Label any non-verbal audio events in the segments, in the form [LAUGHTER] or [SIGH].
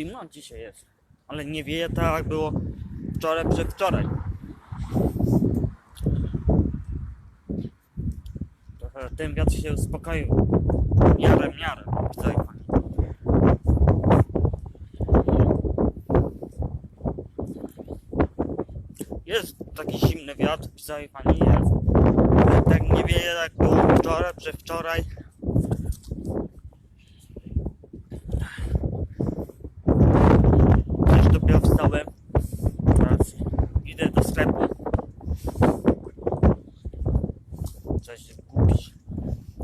Zimno dzisiaj jest, ale nie wieje tak jak było wczoraj, przedwczoraj. Trochę ten wiatr się uspokoił. Miarę, miarę. Widzę. Jest taki zimny wiatr, widzę, pani jest. Tak nie wieje jak było wczoraj, przedwczoraj. Też dopiero wstałem. Teraz idę do sklepu. Coś kupić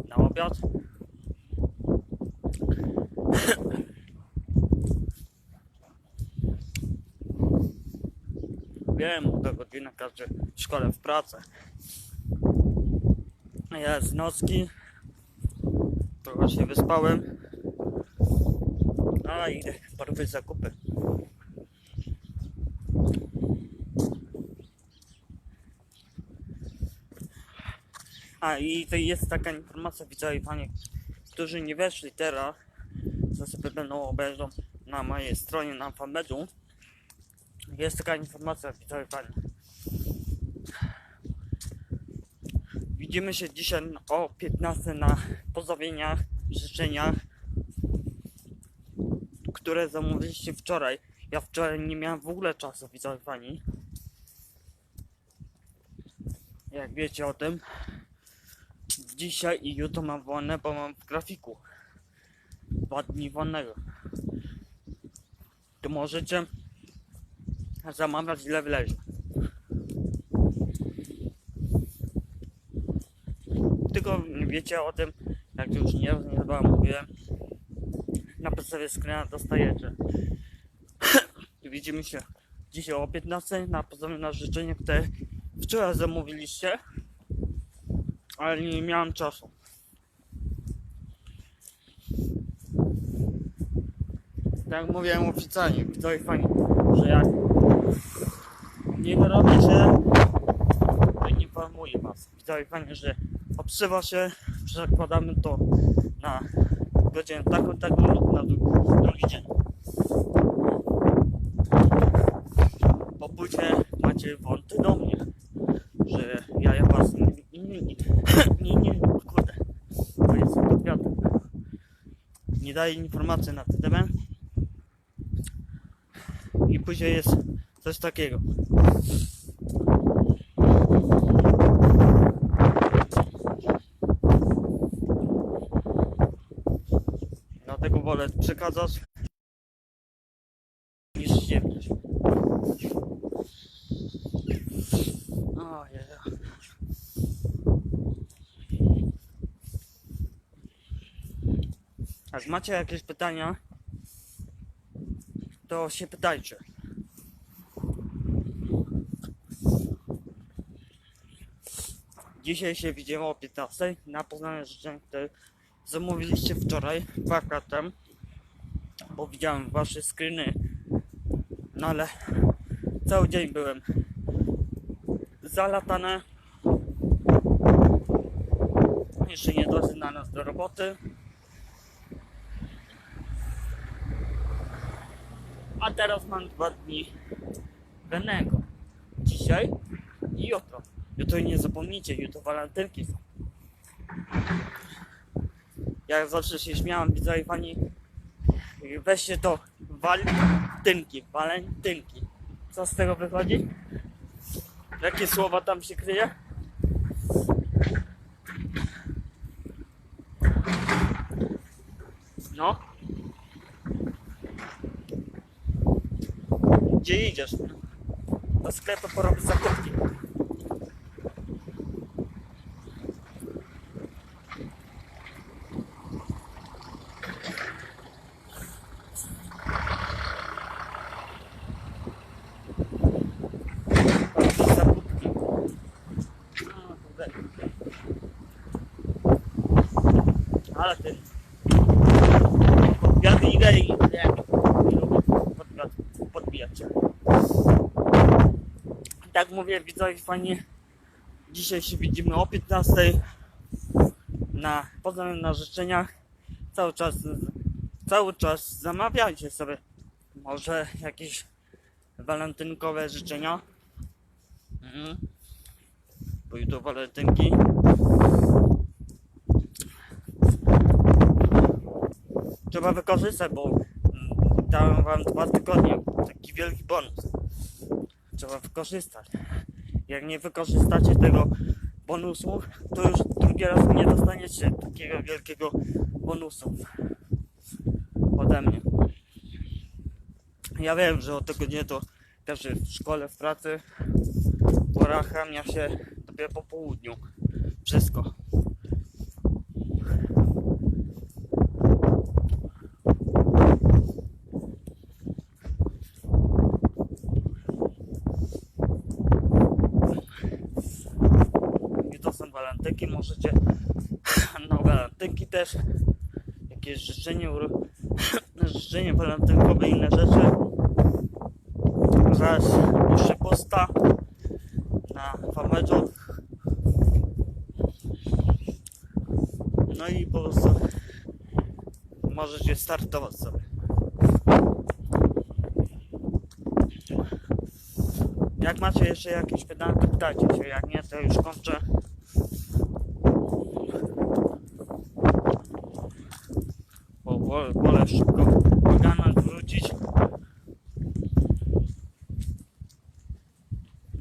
na obiad. Wiem, do godziny każdy w szkole w pracę. Ja z nocki. Trochę się wyspałem. A idę porobić zakupy. A i to jest taka informacja, widzowie panie, którzy nie weszli teraz, co sobie będą obejrzą na mojej stronie na fanpage'u. Jest taka informacja, widzowie panie. Widzimy się dzisiaj o 15 na pozdrowieniach, życzeniach, które zamówiliście wczoraj. Ja wczoraj nie miałem w ogóle czasu, widzowie pani. Jak wiecie o tym, dzisiaj i jutro mam wolne, bo mam w grafiku dwa dni wolnego. To możecie zamawiać ile wlezie. Tylko wiecie o tym, jak już nie, nie chyba mówiłem, na podstawie screena dostajecie. [COUGHS] Widzimy się dzisiaj o 15 na podstawie na życzenie, które wczoraj zamówiliście, ale nie miałem czasu. Tak mówiłem oficjalnie, widzowie fani, że jak nie robicie, to nie informuję was. Widzowie fani, że obsywa się, przekładamy to na godzinę taką, taką lub na dru- drugi dzień. Po później macie wąty do mnie, że ja, ja was nie, nie, nie, nie, nie, kurde, to jest pod wiatrem. Nie daję informacji na ten temat. I później jest coś takiego. Dlatego wolę przekazać niż ściemniać. Ojej. Jak macie jakieś pytania, to się pytajcie. Dzisiaj się widzimy o 15 na Poznanie życzeń, które zamówiliście wczoraj wakatem, bo widziałem wasze screeny, no ale cały dzień byłem zalatane. Jeszcze nie doszedł na nas do roboty. A teraz mam dwa dni wolnego. Dzisiaj i jutro. Jutro nie zapomnijcie, jutro walentynki są. Jak zawsze się śmiałam, widzowie pani, weźcie to walentynki, walentynki. Co z tego wychodzi? Jakie słowa tam się kryje? No. Gdzie idziesz? Do sklepu porobić zakupki. Porobić zakupki. No, kurde. Ale ty. Podwiady idę i jak nie lubię podwiad, podbijać się. Tak mówię, widzowie fajnie. Dzisiaj się widzimy o 15 na poza na życzeniach. Cały czas cały czas zamawiajcie sobie Może jakieś walentynkowe życzenia? Mhm. Jutro walentynki. Trzeba wykorzystać, bo dałem wam dwa tygodnie. Taki wielki bonus. Trzeba wykorzystać. Jak nie wykorzystacie tego bonusu, to już drugi raz nie dostaniecie takiego wielkiego bonusu ode mnie. Ja wiem, że od tego nie to każdy w szkole, w pracy porachamia się dopiero po południu. Wszystko. I to są walentynki, możecie [SIGHS] na walentynki też jakieś życzenie, [CLEARS THROAT] życzenie walentynkowe inne rzeczy. Zaraz puszczę posta na fanpage'u. No i po prostu możecie startować sobie. Jak macie jeszcze jakieś pytania, pytajcie się. Jak nie, to już kończę. Bo wolę, szybko ogarnąć, wrócić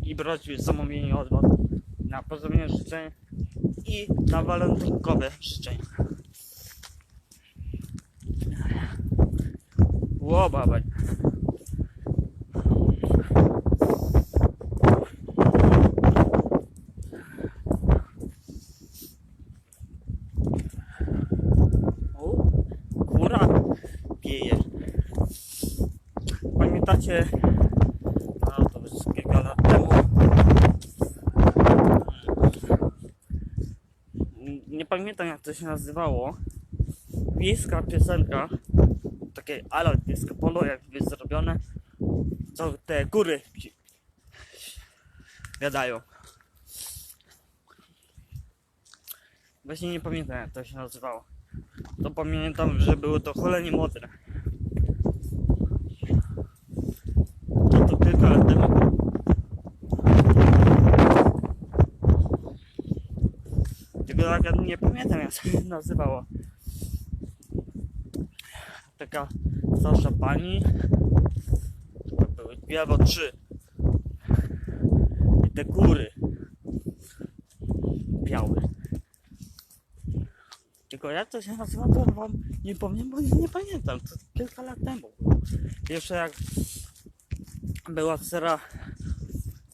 i brać zamówienie od was na pozdrowienie życzeń i na walentynkowe życzenia. Ło, babaj. O, góra wieje. Pamiętacie, a to już kilka lat temu, Mm, nie pamiętam jak to się nazywało, wiejska piosenka, takie ala disco polo jakby zrobione, co te góry gadają. Właśnie nie pamiętam jak to się nazywało. To pamiętam, że było to cholernie modne. To to kilka lat temu. Nie pamiętam jak się nazywało. Taka starsza pani. To były dwie albo trzy. I te góry. Białe. Tylko jak to się nazywa, to wam nie powiem, bo nie pamiętam. To kilka lat temu. Jeszcze jak była sera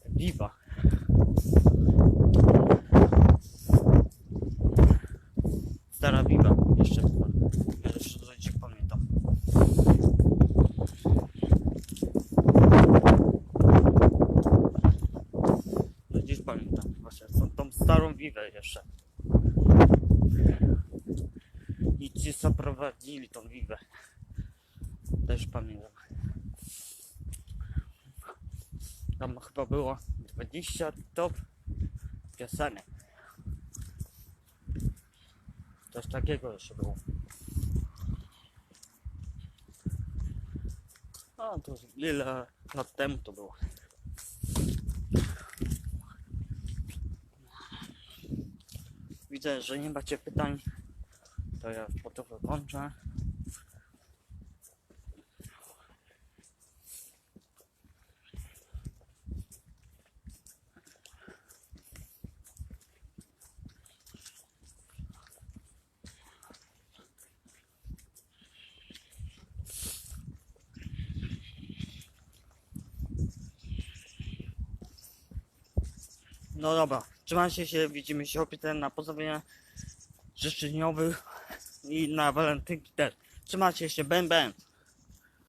Viva. Stara Viva. Jeszcze była. Ja jeszcze do dziś pamiętam. Do dziś pamiętam. Właśnie tą, Vivę jeszcze. I ci zaprowadzili tą Vivę. Też pamiętam. Tam chyba było 20 top piosenek. Coś takiego jeszcze było. A to ile lat temu to było. Widzę, że nie macie pytań. To ja po to wykończę. No dobra, trzymajcie się, widzimy się opietem na pozdrowienia życzeniowych i na walentynki też. Trzymajcie się, ben ben.